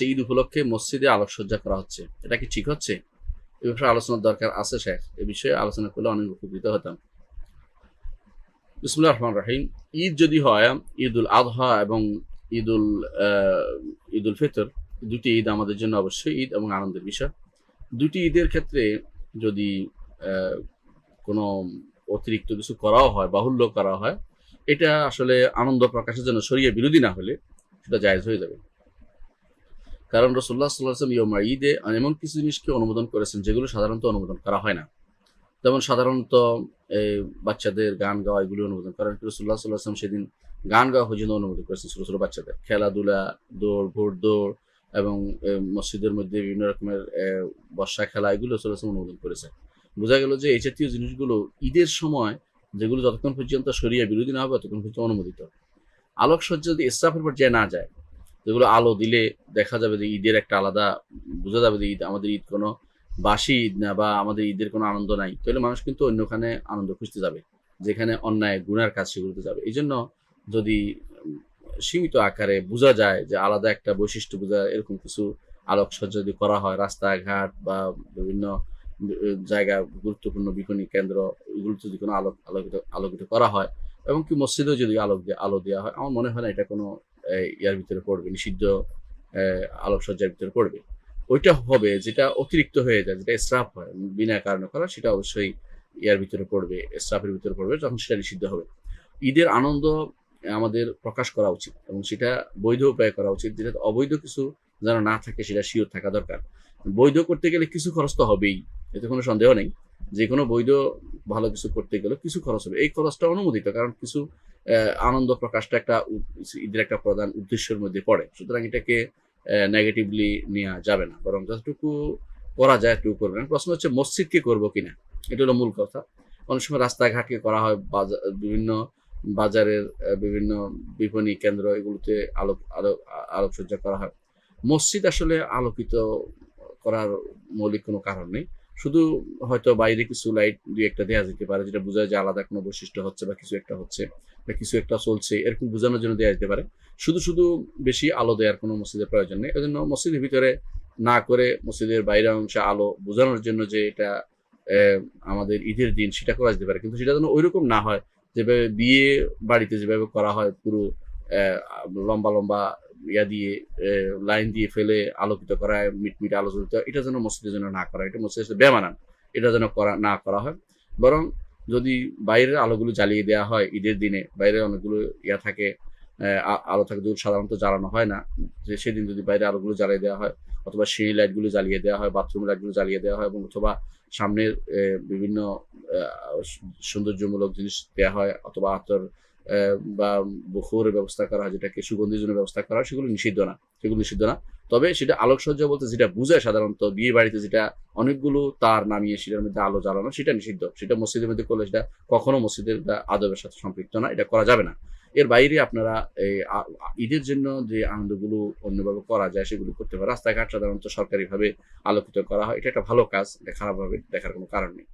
হচ্ছে ঈদ উপলক্ষে মসজিদে আলোকসজ্জা করা হচ্ছে। এটা কি ঠিক হচ্ছে? এ বিষয়ে আলোচনার দরকার আছে শেখ। এ বিষয়ে আলোচনা করলে অনেক উপকৃত হতাম। বিসমুল্লাহ রহমান রাহিম। ঈদ যদি হয় ঈদ উল আজহা এবং ঈদ উল আহ, ঈদ উল ফিতর দুটি ঈদ আমাদের জন্য অবশ্যই ঈদ এবং আনন্দের বিষয়। দুটি ঈদের ক্ষেত্রে যদি কোনো অতিরিক্ত কিছু করাও হয় বাহুল্য করা হয় এটা আসলে আনন্দ প্রকাশের জন্য সরিয়ে বিরোধী না হলে সেটা জায়েজ হয়ে যাবে। কারণ রসুল্লাহ সাল্লাম ইয়মা ঈদে এমন কিছু জিনিসকে অনুমোদন করেছেন যেগুলো সাধারণত অনুমোদন করা হয় না। যেমন সাধারণত এই বাচ্চাদের গান গাওয়া এগুলো অনুমোদন করেন। রসুল্লাহ সাল্লাহাম সেদিন গান গাওয়া পর্যন্ত অনুমোদন করেছেন ছোটো ছোটো বাচ্চাদের। খেলাধুলা, দৌড়, ভোট দৌড় এবং মসজিদের মধ্যে বিভিন্ন রকমের বর্ষা খেলা এগুলো সাল্লাহাম অনুমোদন করেছে বোঝা গেল যে এই জাতীয় জিনিসগুলো ঈদের সময় যেগুলো যতক্ষণ পর্যন্ত সরিয়া বিরোধী না হবে ততক্ষণ পর্যন্ত অনুমোদিত। আলোকসজ্জা যদি ইসরাফের পর্যায়ে না যায় যেগুলো আলো দিলে দেখা যাবে যে ঈদের একটা আলাদা, বোঝা যাবে যে ঈদ, আমাদের ঈদ কোনো বাসি ঈদ না বা আমাদের ঈদের কোনো আনন্দ নাই। তাহলে মানুষ কিন্তু অন্যখানে আনন্দ খুঁজতে যাবে, যেখানে অন্যায় গুণার কাজ সেগুলোতে যাবে। এই জন্য যদি সীমিত আকারে বোঝা যায় যে আলাদা একটা বৈশিষ্ট্য বোঝা, এরকম কিছু আলোকসজ্জা যদি করা হয়, রাস্তাঘাট বা বিভিন্ন জায়গা, গুরুত্বপূর্ণ বিপণী কেন্দ্র, এগুলোতে যদি কোনো আলোক, আলোকিত আলোকিত করা হয়, এবং কি মসজিদেও যদি আলোক দিয়ে, আলো দেওয়া হয়, আমার মনে হয় না এটা কোনো ইয়ার ভিতরে পড়বে, নিষিদ্ধ আলোকসজ্জার ভিতরে পড়বে। ওইটা হবে যেটা অতিরিক্ত হয়ে যায়, যেটা স্ট্রাফ হয়, বিনা কারণে করা, সেটা অবশ্যই ইয়ার ভিতরে পড়বে স্ট্রাফের ভিতরে পড়বে তখন সেটা নিষিদ্ধ হবে। ঈদের আনন্দ আমাদের প্রকাশ করা উচিত এবং সেটা বৈধ উপায়ে করা উচিত, যেটা অবৈধ কিছু যেন না থাকে, সেটা শিওর থাকা দরকার। বৈধ করতে গেলে কিছু খরচ তো হবেই, এতে কোনো সন্দেহ নেই। যে কোনো বৈধ ভালো কিছু করতে গেলে কিছু খরচ হবে। এই খরচটা অনুমোদিত, কারণ কিছু আনন্দ প্রকাশটা একটা ঈদের একটা প্রধান উদ্দেশ্যের মধ্যে পড়ে। সুতরাং এটাকে নেগেটিভলি নেওয়া যাবে না। বরং যতটুকু করা যায় একটু করবেন। প্রশ্ন হচ্ছে, মসজিদকে করব কিনা? এটা হলো মূল কথা। অনেক সময় রাস্তাঘাটকে করা হয় বাজার বিভিন্ন বাজারের বিভিন্ন বিপণী কেন্দ্র এগুলোতে আলোক আলো আলোকসজ্জা করা হয়। মসজিদ আসলে আলোকিত করার মৌলিক কোনো কারণ নেই। শুধু হয়তো বাইরে কিছু লাইট দুই একটা দেওয়া যেতে পারে, যেটা বোঝায় যে আলাদা কোনো বৈশিষ্ট্য হচ্ছে বা কিছু একটা হচ্ছে বা কিছু একটা চলছে, এরকম বোঝানোর জন্য দেওয়া যেতে পারে। শুধু শুধু বেশি আলো দেওয়ার কোনো মসজিদের প্রয়োজন নেই। এজন্য মসজিদের ভিতরে না করে মসজিদের বাইরের অংশে আলো বোঝানোর জন্য যে এটা আমাদের ঈদের দিন সেটা করা যেতে পারে। কিন্তু সেটা যেন ওইরকম না হয়, যেভাবে বিয়ে বাড়িতে যেভাবে করা হয় পুরো লম্বা লম্বা ইয়া দিয়ে লাইন দিয়ে ফেলে আলোকিত করা হয় মিটমিট আলোচিত এটা যেন মসজিদের জন্য না করা। এটা মসজিদের বেমানান এটা যেন করা না করা হয় বরং যদি বাইরের আলোগুলো জ্বালিয়ে দেওয়া হয় ঈদের দিনে বাইরে অনেকগুলো ইয়া থাকে আলো থাকে যেগুলো সাধারণত জ্বালানো হয় না যে সেদিন যদি বাইরে আলোগুলো জ্বালিয়ে দেওয়া হয় অথবা সেই লাইটগুলো জ্বালিয়ে দেওয়া হয় বাথরুম লাইটগুলো জ্বালিয়ে দেওয়া হয় এবং অথবা সামনের বিভিন্ন সৌন্দর্যমূলক জিনিস দেওয়া হয় অথবা আহ, বা বখুরের ব্যবস্থা করা, যেটাকে সুগন্ধির জন্য ব্যবস্থা করা, সেগুলো নিষিদ্ধ না, সেগুলো নিষিদ্ধ না। তবে সেটা আলোকসজ্জা বলতে যেটা বোঝায় সাধারণত বিয়ে বাড়িতে যেটা অনেকগুলো তার নামিয়ে সেটার মধ্যে আলো জ্বালানো, সেটা নিষিদ্ধ। সেটা মসজিদের মধ্যে করলে সেটা কখনো মসজিদের আদবের সাথে সম্পৃক্ত না, এটা করা যাবে না। এর বাইরে আপনারা এই ঈদের জন্য যে আনন্দগুলো অন্যভাবে করা যায়, সেগুলো করতে পারে রাস্তাঘাট সাধারণত সরকারিভাবে আলোকিত করা হয়। এটা একটা ভালো কাজ, এটা খারাপভাবে দেখার কোনো কারণ নেই।